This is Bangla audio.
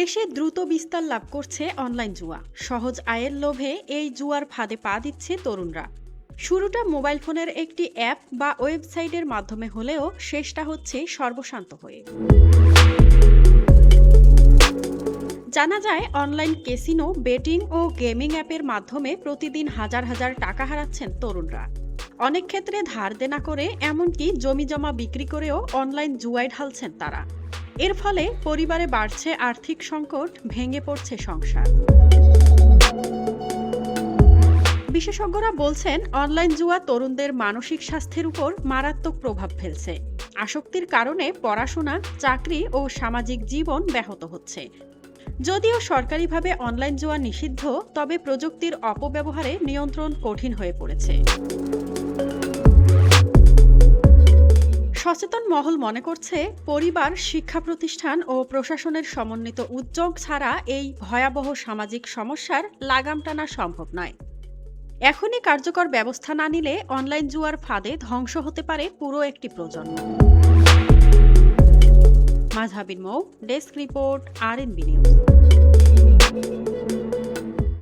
দেশে দ্রুত বিস্তার লাভ করছে অনলাইন জুয়া। সহজ আয়ের লোভে এই জুয়ার ফাঁদে পা দিচ্ছে তরুণরা। শুরুটা মোবাইল ফোনের একটি অ্যাপ বা ওয়েবসাইটের মাধ্যমে হলেও শেষটা হচ্ছে সর্বশান্ত হয়ে। জানা যায়, অনলাইন কেসিনো বেটিং ও গেমিং অ্যাপের মাধ্যমে প্রতিদিন হাজার হাজার টাকা হারাচ্ছেন তরুণরা। অনেক ক্ষেত্রে ধার দেনা করে, এমনকি জমি জমা বিক্রি করেও অনলাইন জুয়ায় ঢালছেন তারা। এর ফলে পরিবারে বাড়ছে আর্থিক সংকট, ভেঙে পড়ছে সংসার। বিশেষজ্ঞরা বলছেন, অনলাইন জুয়া তরুণদের মানসিক স্বাস্থ্যের উপর মারাত্মক প্রভাব ফেলছে। আসক্তির কারণে পড়াশোনা, চাকরি ও সামাজিক জীবন ব্যাহত হচ্ছে। যদিও সরকারিভাবে অনলাইন জুয়া নিষিদ্ধ, তবে প্রযুক্তির অপব্যবহারে নিয়ন্ত্রণ কঠিন হয়ে পড়েছে। মহল মনে করছে পরিবার শিক্ষা প্রতিষ্ঠান ও প্রশাসনের সমন্বিত উদ্যোগ ছাড়া এই ভয়াবহ সামাজিক সমস্যার লাগাম টানা সম্ভব নয়। এখনই কার্যকর ব্যবস্থা না নিলে অনলাইন জুয়ার ফাঁদে ধ্বংস হতে পারে পুরো একটি প্রজন্ম। মাঝহাবিন মৌ, desk report, R N news.